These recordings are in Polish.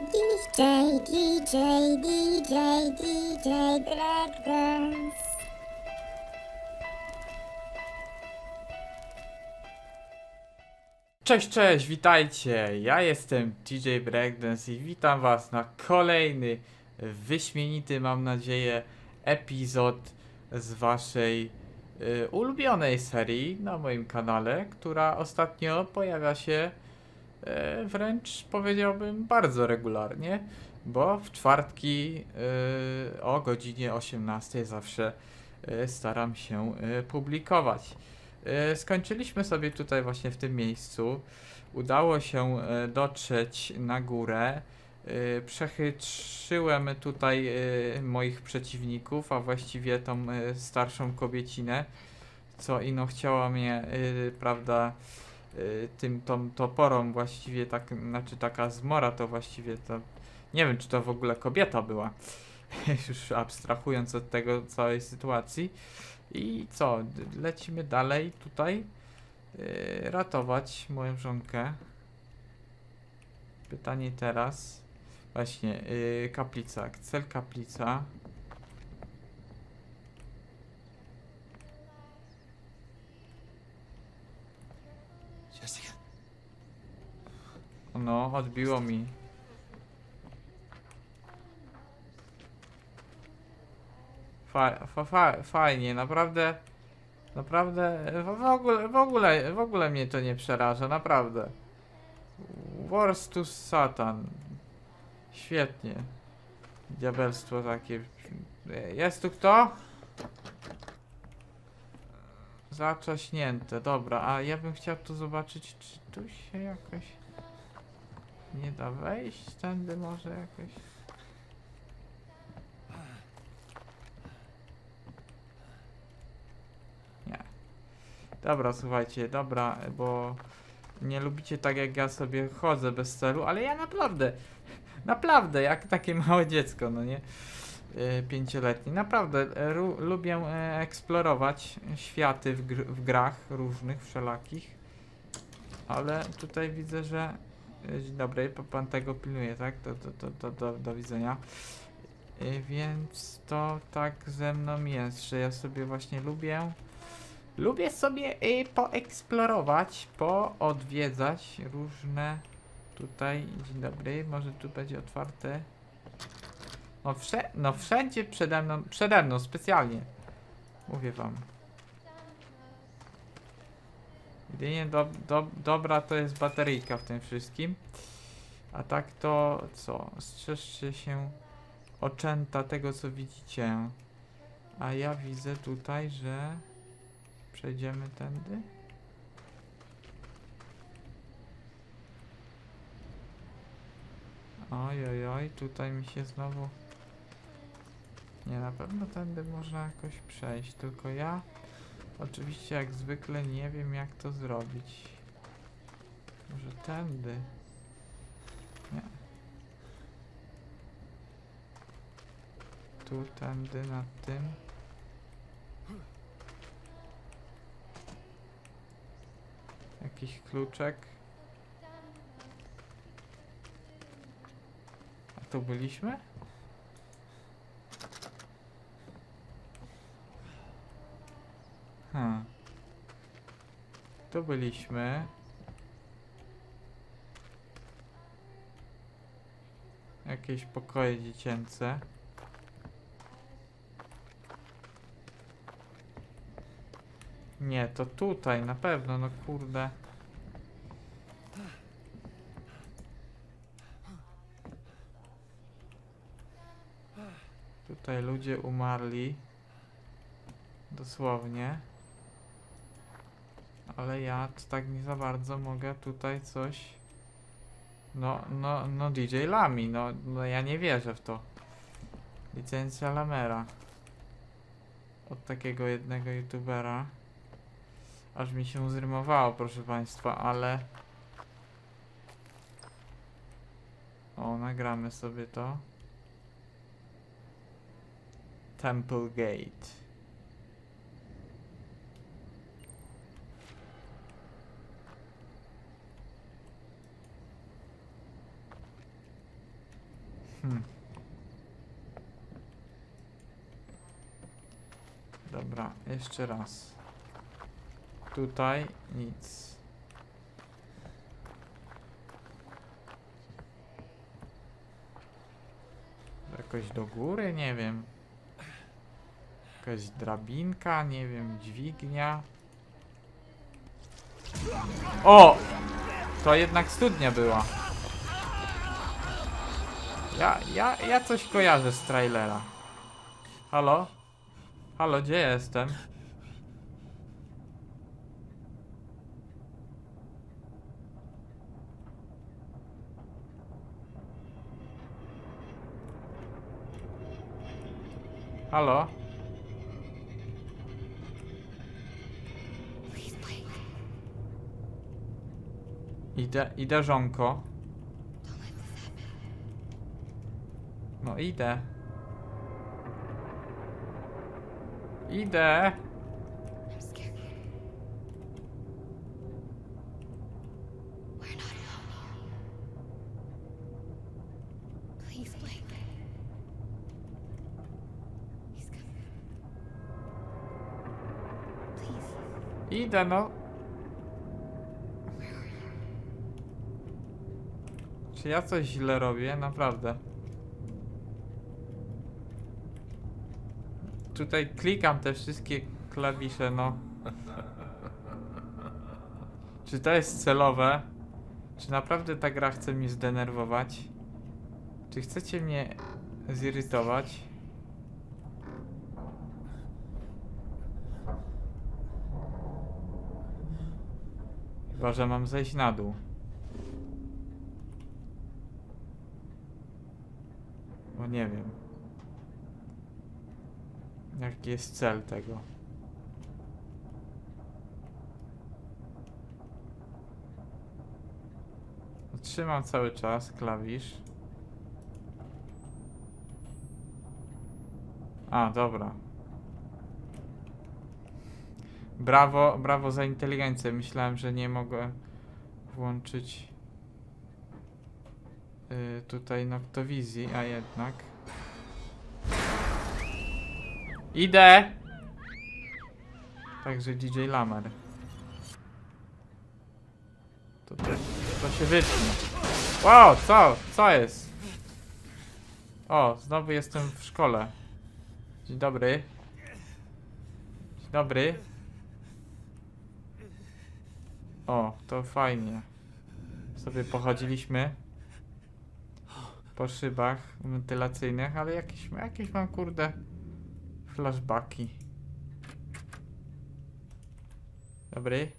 DJ, DJ, DJ, DJ Breakdance. Cześć, cześć, witajcie! Ja jestem DJ Breakdance i witam was na kolejny wyśmienity, mam nadzieję, epizod z waszej y, ulubionej serii na moim kanale, która ostatnio pojawia się wręcz powiedziałbym bardzo regularnie, bo w czwartki y, o godzinie 18 zawsze y, staram się publikować. E, Skończyliśmy sobie tutaj właśnie w tym miejscu. Udało się e, dotrzeć na górę. E, Przechytrzyłem tutaj e, moich przeciwników, a właściwie tą e, starszą kobiecinę, co ino chciała mnie, e, prawda, e, tym tą toporą właściwie tak, znaczy taka zmora to właściwie to, nie wiem czy to w ogóle kobieta była, już abstrahując od tego całej sytuacji. I co? Lecimy dalej tutaj. Yy, ratować moją żonkę. Pytanie teraz. Właśnie, yy, kaplica. Cel kaplica. No, odbiło mi. Fa, fa, fa, fajnie, naprawdę. Naprawdę, w, ogóle, w ogóle, w ogóle mnie to nie przeraża, naprawdę. Wars to Satan. Świetnie. Diabelstwo takie. Jest tu kto? Zaczaśnięte, dobra, a ja bym chciał tu zobaczyć, czy tu się jakoś nie da wejść tędy może jakoś. Nie. Dobra, słuchajcie, dobra, bo nie lubicie tak jak ja sobie chodzę bez celu, ale ja naprawdę, naprawdę, jak takie małe dziecko, no nie? Yy, pięcioletni. Naprawdę e, lubię e, eksplorować światy w, gr w grach różnych, wszelakich. Ale tutaj widzę, że. Dzień dobry, pa- pan tego pilnuje, tak? Do, do, do, do, do, do widzenia. E, Więc to tak ze mną jest, że ja sobie właśnie lubię. Lubię sobie y, poeksplorować, poodwiedzać różne. Tutaj, dzień dobry, może tu będzie otwarte. No, wsze no wszędzie przede mną, przede mną specjalnie. Mówię wam. Jedynie do, do, dobra to jest bateryjka w tym wszystkim. A tak to co? Strzeżcie się oczęta tego co widzicie. A ja widzę tutaj, że przejdziemy tędy. Oj, oj, oj, tutaj mi się znowu... Nie, na pewno tędy można jakoś przejść, tylko ja oczywiście jak zwykle nie wiem jak to zrobić. Może tędy? Nie. Tu, tędy, nad tym. Jakiś kluczek. A tu byliśmy? Hmm. Tu byliśmy. Jakieś pokoje dziecięce. Nie, to tutaj na pewno, no kurde. Tutaj ludzie umarli. Dosłownie. Ale ja to tak nie za bardzo mogę tutaj coś. No, no, no DJ Lami, no, no ja nie wierzę w to. Licencja Lamera. Od takiego jednego youtubera. Aż mi się zrymowało, proszę państwa, ale... O, nagramy sobie to. Temple Gate. Hmm. Dobra, jeszcze raz. Tutaj nic. Jakoś do góry? Nie wiem. Jakaś drabinka? Nie wiem, dźwignia. O! To jednak studnia była. Ja, ja, ja coś kojarzę z trailera. Halo? Halo, gdzie jestem? Halo? Idę, idę żonko. No idę. Idę. Idę, no. Czy ja coś źle robię? Naprawdę. Tutaj klikam te wszystkie klawisze, no. Czy to jest celowe? Czy naprawdę ta gra chce mnie zdenerwować? Czy chcecie mnie zirytować? Chyba, że mam zejść na dół. Bo nie wiem. Jaki jest cel tego? Trzymam cały czas klawisz. A, dobra. Brawo, brawo za inteligencję. Myślałem, że nie mogę włączyć y, tutaj noktowizji, a jednak. Idę! Także DJ Lamer. To, to, to się wytnie. Wow, co? Co jest? O, znowu jestem w szkole. Dzień dobry. Dzień dobry. O, to fajnie. Sobie pochodziliśmy po szybach wentylacyjnych, ale jakieś, jakieś mam kurde flashbacki. Dobry.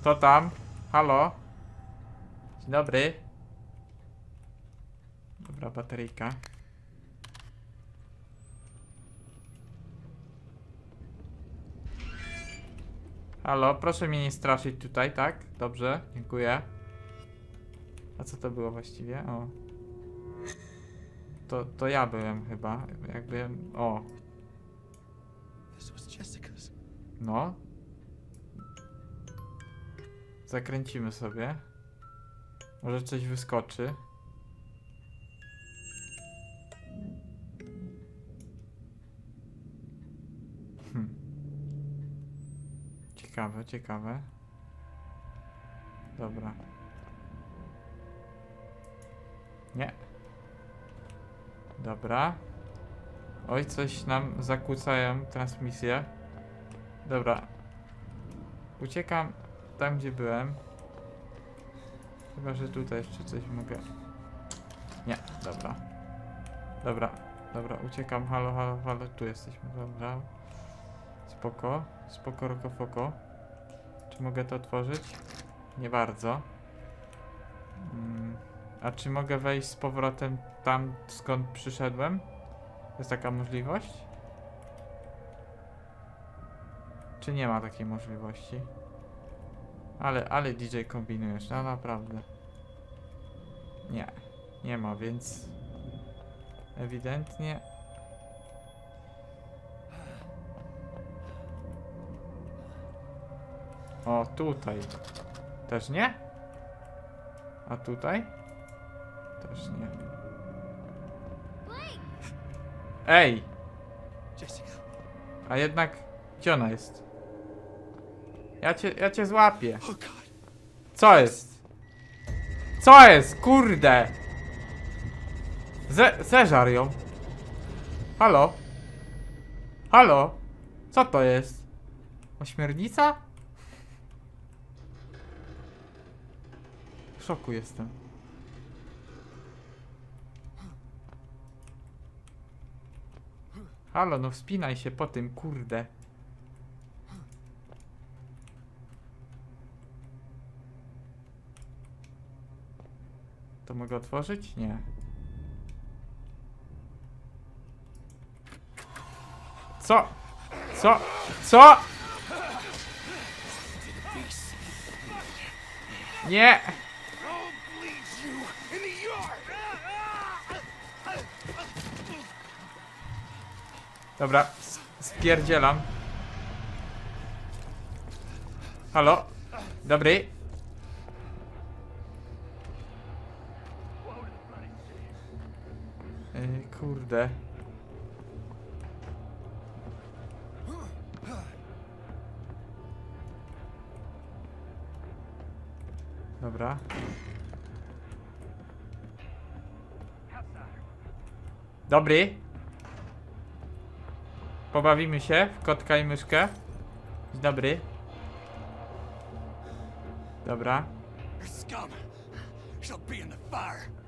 Kto tam? Halo? Dzień dobry. Dobra, bateryjka. Halo, proszę mnie nie straszyć tutaj, tak? Dobrze, dziękuję. A co to było właściwie? O. To, to ja byłem chyba. Jakby. O, no. Zakręcimy sobie. Może coś wyskoczy. Hm. Ciekawe, ciekawe. Dobra. Nie. Dobra. Oj, coś nam zakłócają transmisję. Dobra. Uciekam tam, gdzie byłem. Chyba, że tutaj jeszcze coś mogę. Nie, dobra. Dobra, dobra, uciekam. Halo, halo, halo, tu jesteśmy, dobra. Spoko, spoko, rokofoko. Czy mogę to otworzyć? Nie bardzo. Mm, a czy mogę wejść z powrotem tam, skąd przyszedłem? Jest taka możliwość? Czy nie ma takiej możliwości? Ale, ale DJ kombinujesz, no naprawdę. Nie, nie ma, więc ewidentnie. O, tutaj. Też nie? A tutaj? Ej! A jednak gdzie ona jest? Ja cię, ja cię złapię. Co jest? Co jest? Kurde! Ze, zeżar ją. Halo? Halo? Co to jest? Ośmiornica? W szoku jestem. Halo, no wspinaj się po tym, kurde. To mogę otworzyć? Nie. Co? Co? Co? Nie! Dobra, spierdzielam. Halo? Dobry? Yy, kurde. Dobra. Dobry. Pobawimy się w kotka i myszkę. Dzień dobry. Dobra.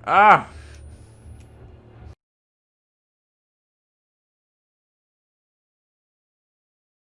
A!